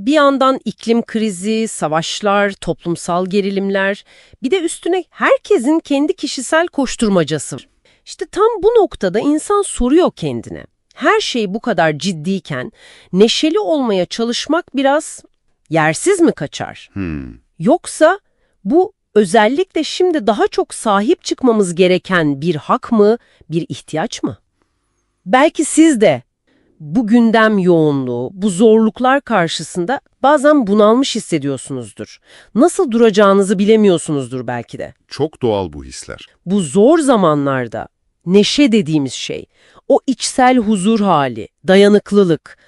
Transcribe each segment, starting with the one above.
Bir yandan iklim krizi, savaşlar, toplumsal gerilimler, bir de üstüne herkesin kendi kişisel koşturmacası. İşte tam bu noktada insan soruyor kendine. Her şey bu kadar ciddiyken neşeli olmaya çalışmak biraz yersiz mi kaçar? Hmm. Yoksa bu özellikle şimdi daha çok sahip çıkmamız gereken bir hak mı, bir ihtiyaç mı? Belki siz de bu gündem yoğunluğu, bu zorluklar karşısında bazen bunalmış hissediyorsunuzdur. Nasıl duracağınızı bilemiyorsunuzdur belki de. Çok doğal bu hisler. Bu zor zamanlarda neşe dediğimiz şey, o içsel huzur hali, dayanıklılık,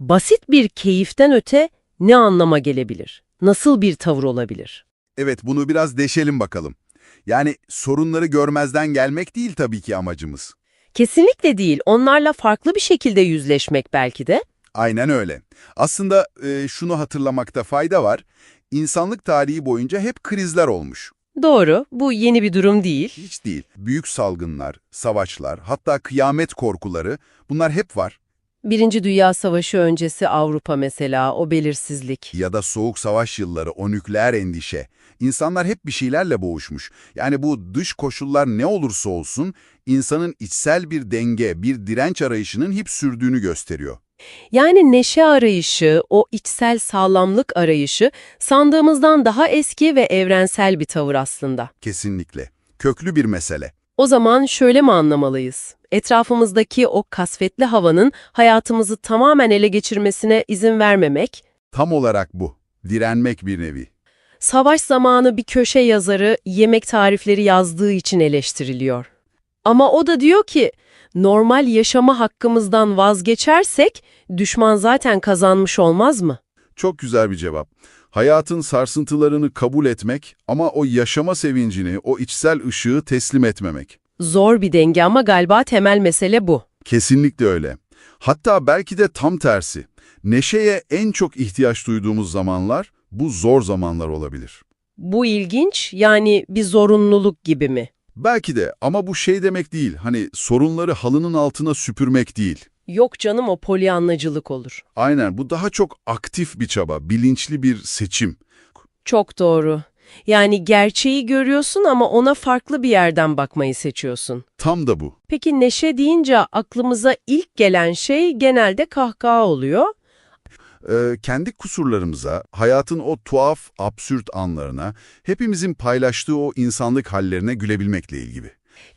basit bir keyiften öte ne anlama gelebilir? Nasıl bir tavır olabilir? Evet, bunu biraz deşelim bakalım. Yani sorunları görmezden gelmek değil tabii ki amacımız. Kesinlikle değil. Onlarla farklı bir şekilde yüzleşmek belki de. Aynen öyle. Aslında e, şunu hatırlamakta fayda var. İnsanlık tarihi boyunca hep krizler olmuş. Doğru, bu yeni bir durum değil. Hiç değil. Büyük salgınlar, savaşlar, hatta kıyamet korkuları bunlar hep var. Birinci Dünya Savaşı öncesi Avrupa mesela, o belirsizlik. Ya da soğuk savaş yılları, o nükleer endişe. İnsanlar hep bir şeylerle boğuşmuş. Yani bu dış koşullar ne olursa olsun insanın içsel bir denge, bir direnç arayışının hep sürdüğünü gösteriyor. Yani neşe arayışı, o içsel sağlamlık arayışı sandığımızdan daha eski ve evrensel bir tavır aslında. Kesinlikle. Köklü bir mesele. O zaman şöyle mi anlamalıyız? Etrafımızdaki o kasvetli havanın hayatımızı tamamen ele geçirmesine izin vermemek, Tam olarak bu. Direnmek bir nevi. savaş zamanı bir köşe yazarı yemek tarifleri yazdığı için eleştiriliyor. Ama o da diyor ki, normal yaşama hakkımızdan vazgeçersek düşman zaten kazanmış olmaz mı? Çok güzel bir cevap. Hayatın sarsıntılarını kabul etmek ama o yaşama sevincini, o içsel ışığı teslim etmemek. Zor bir denge ama galiba temel mesele bu. Kesinlikle öyle. Hatta belki de tam tersi. Neşeye en çok ihtiyaç duyduğumuz zamanlar bu zor zamanlar olabilir. Bu ilginç, yani bir zorunluluk gibi mi? Belki de ama bu şey demek değil. Hani sorunları halının altına süpürmek değil. Yok canım o polyanlacılık olur. Aynen bu daha çok aktif bir çaba, bilinçli bir seçim. Çok doğru. Yani gerçeği görüyorsun ama ona farklı bir yerden bakmayı seçiyorsun. Tam da bu. Peki neşe deyince aklımıza ilk gelen şey genelde kahkaha oluyor. Ee, kendi kusurlarımıza, hayatın o tuhaf, absürt anlarına, hepimizin paylaştığı o insanlık hallerine gülebilmekle ilgili.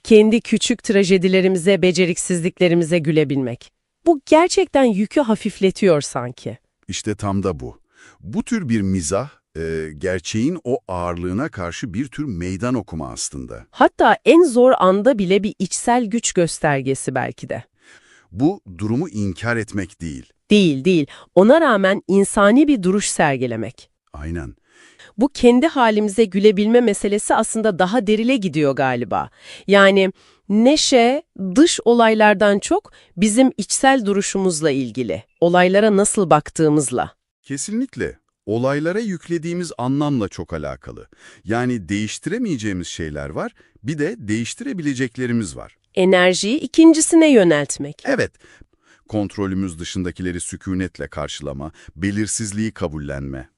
Kendi küçük trajedilerimize, beceriksizliklerimize gülebilmek. Bu gerçekten yükü hafifletiyor sanki. İşte tam da bu. Bu tür bir mizah, e, gerçeğin o ağırlığına karşı bir tür meydan okuma aslında. Hatta en zor anda bile bir içsel güç göstergesi belki de. Bu durumu inkar etmek değil. Değil değil. Ona rağmen insani bir duruş sergilemek. Aynen. Bu kendi halimize gülebilme meselesi aslında daha derile gidiyor galiba. Yani neşe dış olaylardan çok bizim içsel duruşumuzla ilgili. Olaylara nasıl baktığımızla. Kesinlikle. Olaylara yüklediğimiz anlamla çok alakalı. Yani değiştiremeyeceğimiz şeyler var, bir de değiştirebileceklerimiz var. Enerjiyi ikincisine yöneltmek. Evet, kontrolümüz dışındakileri sükunetle karşılama, belirsizliği kabullenme.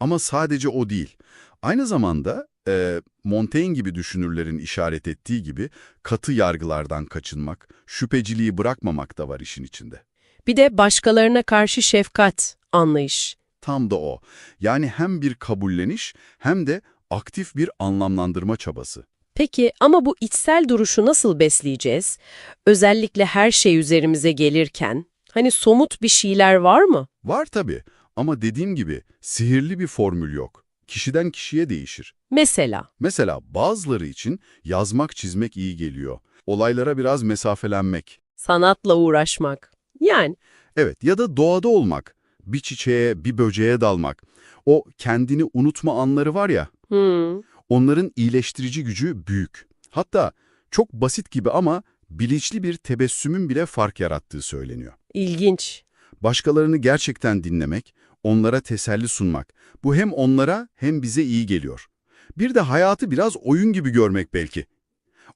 Ama sadece o değil. Aynı zamanda e, Montaigne gibi düşünürlerin işaret ettiği gibi katı yargılardan kaçınmak, şüpheciliği bırakmamak da var işin içinde. Bir de başkalarına karşı şefkat, anlayış. Tam da o. Yani hem bir kabulleniş hem de aktif bir anlamlandırma çabası. Peki ama bu içsel duruşu nasıl besleyeceğiz? Özellikle her şey üzerimize gelirken. Hani somut bir şeyler var mı? Var tabii ama dediğim gibi sihirli bir formül yok. Kişiden kişiye değişir. Mesela. Mesela bazıları için yazmak, çizmek iyi geliyor. Olaylara biraz mesafelenmek. Sanatla uğraşmak. Yani Evet ya da doğada olmak. Bir çiçeğe, bir böceğe dalmak. O kendini unutma anları var ya, hmm, onların iyileştirici gücü büyük. Hatta çok basit gibi ama bilinçli bir tebessümün bile fark yarattığı söyleniyor. ilginç. Başkalarını gerçekten dinlemek, onlara teselli sunmak. Bu hem onlara hem bize iyi geliyor. Bir de hayatı biraz oyun gibi görmek belki.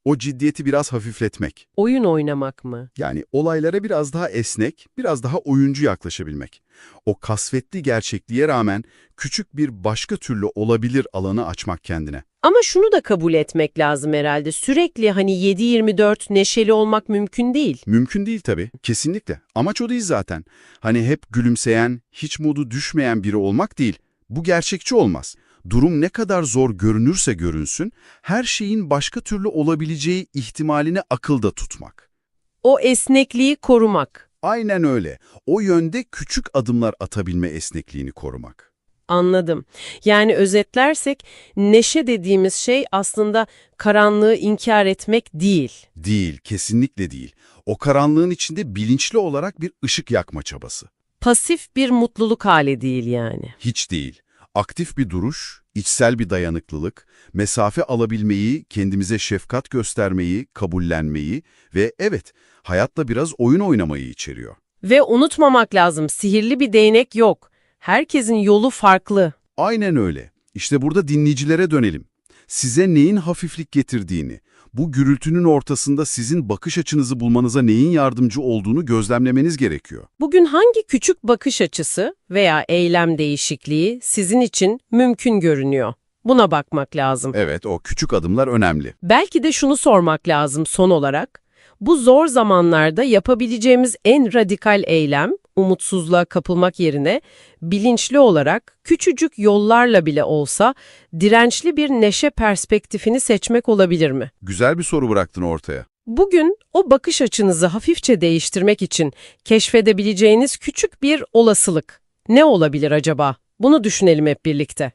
O ciddiyeti biraz hafifletmek. Oyun oynamak mı? Yani olaylara biraz daha esnek, biraz daha oyuncu yaklaşabilmek. O kasvetli gerçekliğe rağmen küçük bir başka türlü olabilir alanı açmak kendine. Ama şunu da kabul etmek lazım herhalde. Sürekli hani 7-24 neşeli olmak mümkün değil. Mümkün değil tabii. Kesinlikle. Amaç o değil zaten. Hani hep gülümseyen, hiç modu düşmeyen biri olmak değil. Bu gerçekçi olmaz. Durum ne kadar zor görünürse görünsün, her şeyin başka türlü olabileceği ihtimalini akılda tutmak. O esnekliği korumak. Aynen öyle. O yönde küçük adımlar atabilme esnekliğini korumak. Anladım. Yani özetlersek neşe dediğimiz şey aslında karanlığı inkar etmek değil. Değil, kesinlikle değil. O karanlığın içinde bilinçli olarak bir ışık yakma çabası. Pasif bir mutluluk hali değil yani. Hiç değil. Aktif bir duruş, içsel bir dayanıklılık, mesafe alabilmeyi, kendimize şefkat göstermeyi, kabullenmeyi ve evet, hayatla biraz oyun oynamayı içeriyor. Ve unutmamak lazım sihirli bir değnek yok. Herkesin yolu farklı. Aynen öyle. İşte burada dinleyicilere dönelim. Size neyin hafiflik getirdiğini, bu gürültünün ortasında sizin bakış açınızı bulmanıza neyin yardımcı olduğunu gözlemlemeniz gerekiyor. Bugün hangi küçük bakış açısı veya eylem değişikliği sizin için mümkün görünüyor? Buna bakmak lazım. Evet, o küçük adımlar önemli. Belki de şunu sormak lazım son olarak. Bu zor zamanlarda yapabileceğimiz en radikal eylem, umutsuzluğa kapılmak yerine bilinçli olarak küçücük yollarla bile olsa dirençli bir neşe perspektifini seçmek olabilir mi? Güzel bir soru bıraktın ortaya. Bugün o bakış açınızı hafifçe değiştirmek için keşfedebileceğiniz küçük bir olasılık. Ne olabilir acaba? Bunu düşünelim hep birlikte.